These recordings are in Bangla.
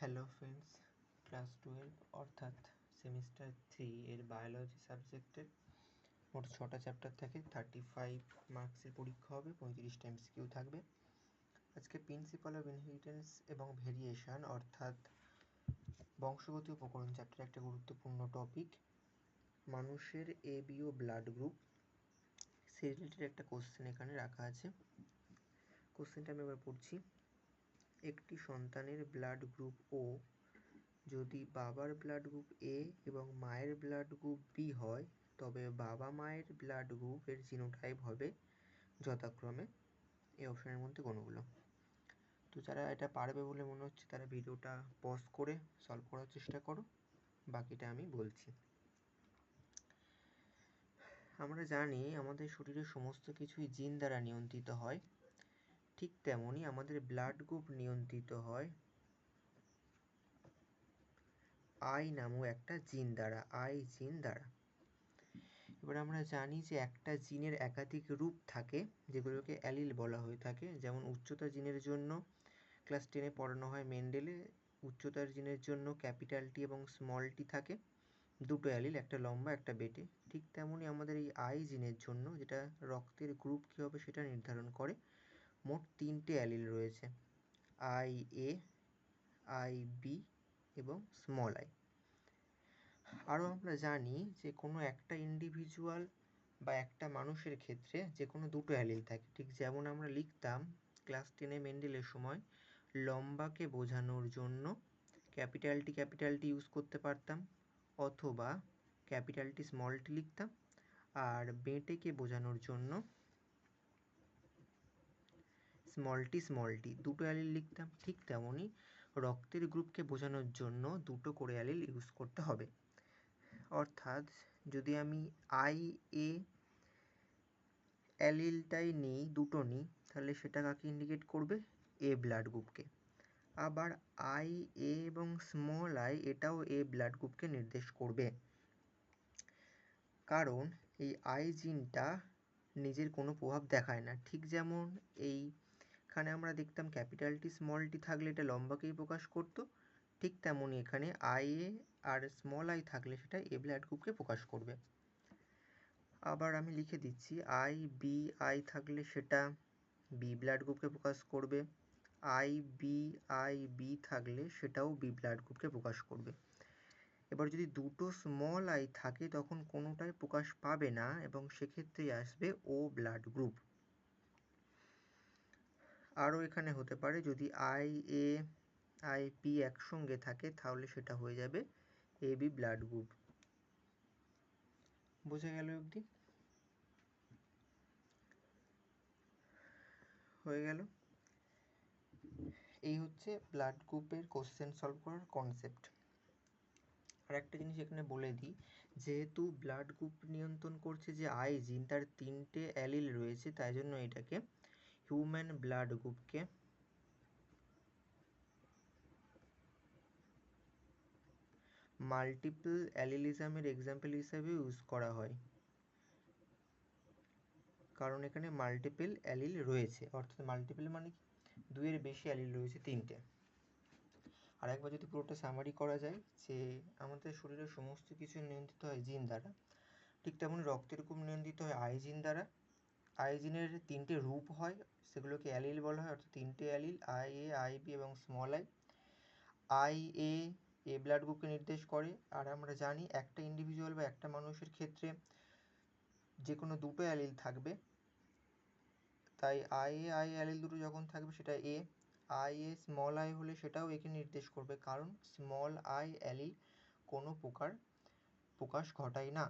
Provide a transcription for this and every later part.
হ্যালো ফ্রেন্ডস ক্লাস টুয়েলভ অর্থাৎ সেমিস্টার থ্রি এর বায়োলজি সাবজেক্টের মোট ছটা চ্যাপ্টার থাকে থার্টি ফাইভ মার্কসের পরীক্ষা হবে পঁয়ত্রিশটা এমসিকিউ থাকবে। আজকে প্রিন্সিপাল অফ ইনহেরিটেন্স এবং ভেরিয়েশন অর্থাৎ বংশগতি উপকরণ চ্যাপ্টার একটা গুরুত্বপূর্ণ টপিক মানুষের A B O blood group say related একটা কোশ্চেন এখানে রাখা আছে। কোশ্চেনটা আমি এবার পড়ছি। একটি সন্তানের ব্লাড গ্রুপ ও যদি বাবার ব্লাড গ্রুপ এ এবং মায়ের ব্লাড গ্রুপ বি হয়, তবে বাবা মায়ের ব্লাড গ্রুপের জিনোটাইপ হবে যথাক্রমে এই অপশনের মধ্যে কোনগুলো। তো যারা এটা পারবে বলে মনে হচ্ছে, তারা ভিডিওটা পজ করে সলভ করার চেষ্টা করো। বাকিটা আমি বলছি। আমরা জানি আমাদের শরীরের সমস্ত কিছুই জিন দ্বারা নিয়ন্ত্রিত হয়। ঠিক তেমনই আমাদের ব্লাড গ্রুপ নিয়ন্ত্রিত হয় আই নামক একটা জিন দ্বারা আই জিন দ্বারা। এবার আমরা জানি যে একটা জিনের একাধিক রূপ থাকে, যেগুলোকে অ্যালিল বলা হয়ে থাকে। যেমন উচ্চতা জিনের জন্য ক্লাস টেনে পড়ানো হয় মেন্ডেলে উচ্চতার জিনের জন্য ক্যাপিটাল টি এবং স্মল টি থাকে। দুটো অ্যালিল একটা লম্বা, একটা বেটে। ঠিক তেমনই আমাদের এই আই জিনের জন্য যেটা রক্তের গ্রুপ কী হবে সেটা নির্ধারণ করে। মোট তিনটে অ্যালিল রয়েছে। আই এ, আই বি এবং স্মল আই। আরও আমরা জানি যে কোনো একটা ইন্ডিভিজুয়াল বা একটা মানুষের ক্ষেত্রে যে কোনো দুটো অ্যালিল থাকে। ঠিক যেমন আমরা লিখতাম ক্লাস টেনে মেন্ডেলের সময়, লম্বাকে বোঝানোর জন্য ক্যাপিটালটি ক্যাপিটালটি ইউজ করতে পারতাম অথবা ক্যাপিটালটি স্মলটি লিখতাম। আর বেঁটেকে বোঝানোর জন্য স্মল টি স্মল টি দুটো অ্যালিল লিখতাম, ঠিক তেমনই রক্তের গ্রুপকে বোঝানোর জন্য দুটো করে অ্যালিল ইউজ করতে হবে। অর্থাৎ যদি আমি আই এ অ্যালিলটাই নিই, দুটো নিই, তাহলে সেটা কাকে ইন্ডিকেট করবে? এ ব্লাড গ্রুপকে আবার আই এ এবং স্মল আই এটাও এ ব্লাড গ্রুপকে নির্দেশ করবে। কারণ এই আই জিনটা নিজের কোনো প্রভাব দেখায় না। ঠিক যেমন এই এখানে আমরা দেখতাম ক্যাপিটাল টি স্মল টি থাকলে এটা লম্বাকেই প্রকাশ করতো, ঠিক তেমনই এখানে আই এ আর স্মল আই থাকলে সেটা এ ব্লাড গ্রুপকে প্রকাশ করবে। আবার আমি লিখে দিচ্ছি আই বি আই থাকলে সেটা বি ব্লাড গ্রুপকে প্রকাশ করবে আই বি আই বি থাকলে সেটাও বি ব্লাড গ্রুপকে প্রকাশ করবে। এবার যদি দুটো স্মল আই থাকে তখন কোনোটাই প্রকাশ পাবে না এবং সেক্ষেত্রে আসবে ও ব্লাড গ্রুপ আরও এখানে হতে পারে, যদি আই এ আই পি একসঙ্গে থাকে, তাহলে সেটা হয়ে যাবে এ বি ব্লাড গ্রুপ বোঝা গেল অবধি? হয়ে গেল। এই হচ্ছে ব্লাড গ্রুপের কোশ্চেন সলভ করার কনসেপ্ট আর একটা জিনিস এখানে বলে দিই, যেহেতু ব্লাড গ্রুপ নিয়ন্ত্রণ করছে যে আই জিন তার তিনটে অ্যালিল রয়েছে, তাই জন্য এটাকে হিউম্যান ব্লাড গ্রুপকে মাল্টিপল অ্যালিলিজমের এক্সাম্পল হিসাবে ইউজ করা হয়। কারণ এখানে মাল্টিপল অ্যালিল রয়েছে। অর্থাৎ মাল্টিপল মানে কি? দুইয়ের বেশি অ্যালিল রয়েছে, তিনটে। আর একবার যদি পুরোটা সামারি করা যায়, যে আমাদের শরীরের সমস্ত কিছু নিয়ন্ত্রিত হয় জিন দ্বারা, ঠিক তেমন রক্তের গ্রুপ নিয়ন্ত্রিত হয় আই জিন দ্বারা। আই জিনের তিনটে রূপ হয়। সেগুলোকে অ্যালিল বলা হয়, অর্থাৎ তিনটে allele, I A, I B এবং small I. I A A blood গ্রুপকে নির্দেশ করে। আর আমরা জানি একটা ইন্ডিভিজুয়াল বা একটা মানুষের ক্ষেত্রে যে কোনো দুটো অ্যালিল থাকবে। তাই আই এ, আই অ্যালিল দুটো যখন থাকবে, সেটা A. I A, small I হলে সেটাও একে নির্দেশ করবে। কারণ স্মল আই অ্যালিল কোনো প্রকার প্রকাশ ঘটায় না।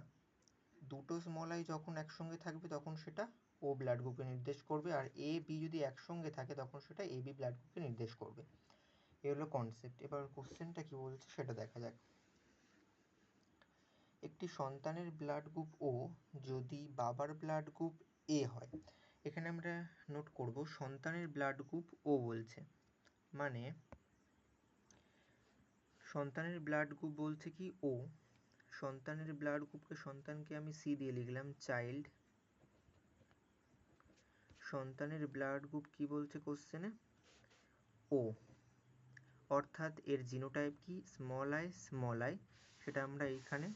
দুটো স্মল আই যখন একসঙ্গে থাকবে, তখন সেটা ও ব্লাড গ্রুপকে নির্দেশ করবে আর এ বি যদি একসঙ্গে থাকে তখন সেটা এ বি ব্লাড গ্রুপকে নির্দেশ করবে। এ হলো কনসেপ্ট এবার কোশ্চেনটা কি বলছে সেটা দেখা যাক। একটি সন্তানের ব্লাড গ্রুপ ও যদি বাবার ব্লাড গ্রুপ এ হয়, এখানে আমরা নোট করব সন্তানের ব্লাড গ্রুপ ও বলছে। মানে সন্তানের ব্লাড গ্রুপ বলছে কি ও সন্তানের ব্লাড গ্রুপকে সন্তানকে আমি সি দিয়ে লিখলাম চাইল্ড সন্তানের ব্লাড গ্রুপ কি বলছে কোশ্চেনে ও অর্থাৎ এর জিনোটাইপ কি? স্মল আই স্মল আই সেটা আমরা এইখানে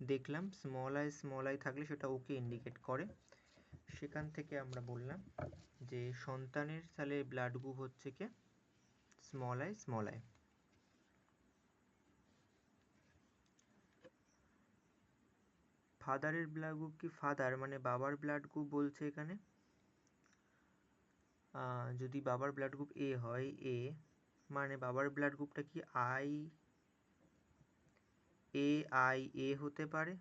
দেখলাম। স্মল আই স্মল আই থাকলে সেটা ওকে ইন্ডিকেট করে। সেখান থেকে আমরা বললাম যে সন্তানের তাহলে ব্লাড গ্রুপ হচ্ছে কি? স্মল আই স্মল আই ফাদারের ব্লাড গ্রুপ কি ফাদার মানে বাবার ব্লাড গ্রুপ বলছে এখানে। যদি বাবার ব্লাড গ্রুপ এ হয় এ মানে বাবার ব্লাড গ্রুপটা কি আই এ আই এ হতে পারে?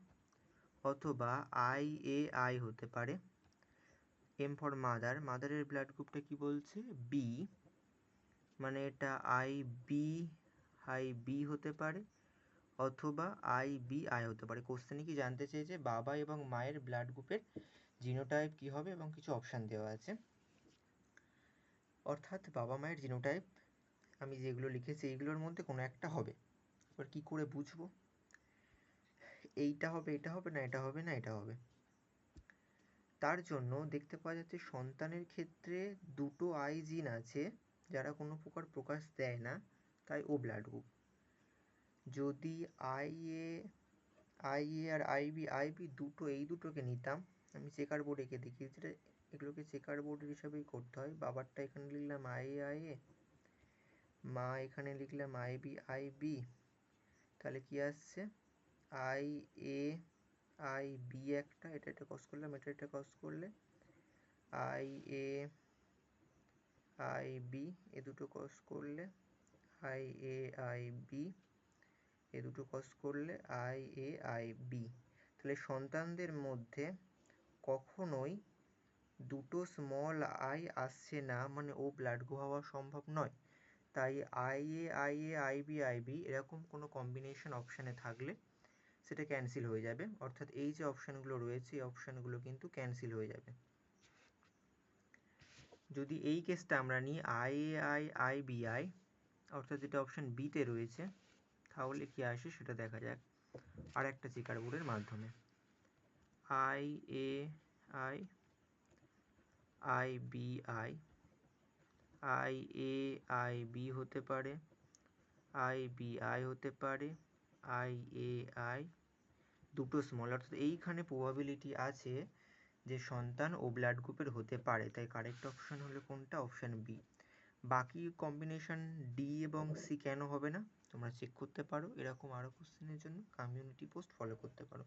অথবা আই এ আই হতে পারে। এম ফর মাদার মাদারের ব্লাড গ্রুপটা কি বলছে? বি মানে এটা আই বি আই বি হতে পারে। অথবা আই বি আই হতে পারে। কোশ্চেনে কি জানতে চেয়েছে? বাবা এবং মায়ের ব্লাড গ্রুপের জিনোটাইপ কি হবে এবং কিছু অপশান দেওয়া আছে। অর্থাৎ বাবা মায়ের জিনোটাইপ আমি যেগুলো লিখেছি, এইগুলোর মধ্যে কোনো একটা হবে। এবার কী করে বুঝব? এইটা হবে, এটা হবে না, এটা হবে না, এটা হবে। তার জন্য দেখতে পাওয়া যাচ্ছে সন্তানের ক্ষেত্রে দুটো আই জিন আছে, যারা কোনো প্রকার প্রকাশ দেয় না, তাই ও ব্লাড গ্রুপ যদি আই এ আই এ আর আই বি আই বি দুটো, এই দুটোকে নিতাম, আমি চেকার বোর্ডে এঁকে দেখিয়েছি এটা, এগুলোকে চেকার বোর্ড হিসাবেই করতে হয়। বাবারটা এখানে লিখলাম আই এ আই এ মা এখানে লিখলাম আই বি আই বি তাহলে কি আসছে? আই এ আই বি একটা, এটা এটা কস করলাম, এটা এটা কস করলে আই এ আই বি এ দুটো কস করলে আই এ আই বি এ দুটো কস করলে আই এ আই বি তাহলে সন্তানদের মধ্যে কখনোই দুটো স্মল আই আসছে না মানে ও ব্লাড গ্রুপ হওয়া সম্ভব নয়। তাই I A I A I B I B এরকম কোনো কম্বিনেশন অপশানে থাকলে সেটা ক্যান্সেল হয়ে যাবে। অর্থাৎ এই যে অপশানগুলো রয়েছে, এই অপশানগুলো কিন্তু ক্যান্সেল হয়ে যাবে। যদি এই কেসটা আমরা নিই I A I I B I অর্থাৎ যেটা অপশান বিতে রয়েছে তাহলে কি আসে সেটা দেখা যাক। আর একটা চেকার বোর্ডের মাধ্যমে। I A I I B I. I A I B হতে পারে। আই বি আই হতে পারে। আই এ আই দুটো স্মল অর্থাৎ এইখানে প্রবাবিলিটি আছে যে সন্তান ও ব্লাড গ্রুপের হতে পারে। তাই কারেক্ট অপশান হলো কোনটা? অপশান বি বাকি কম্বিনেশন ডি এবং সি কেন হবে না? তোমরা চেক করতে পারো। এরকম আরও কোশ্চেনের জন্য কমিউনিটি পোস্ট ফলো করতে পারো।